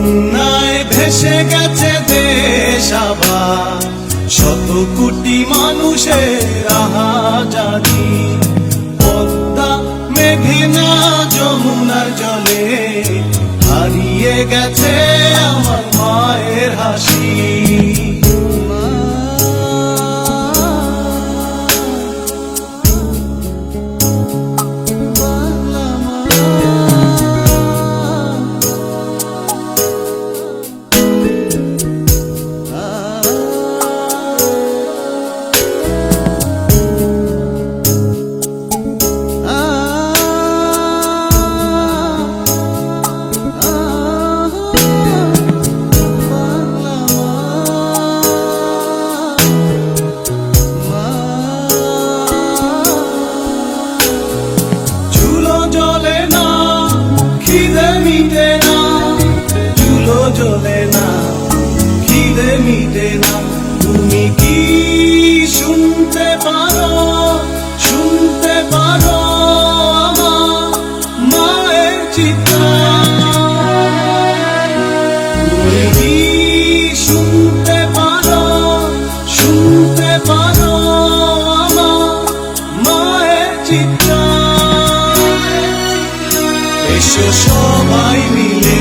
বন্যায় ভেসে গেছে দেশ আবার। শত কোটি মানুষের আহাজারি। পদ্মা, মেঘনা, যমুনার জলে হারিয়ে গেছে মিটে না। তুমি কি শুনতে পারো? শুনতে পারো আমার মায়ের চিৎকার তুমি কি শুনতে পারো? শুনতে পারো আমার মায়ের চিৎকার এসো সবাই মিলে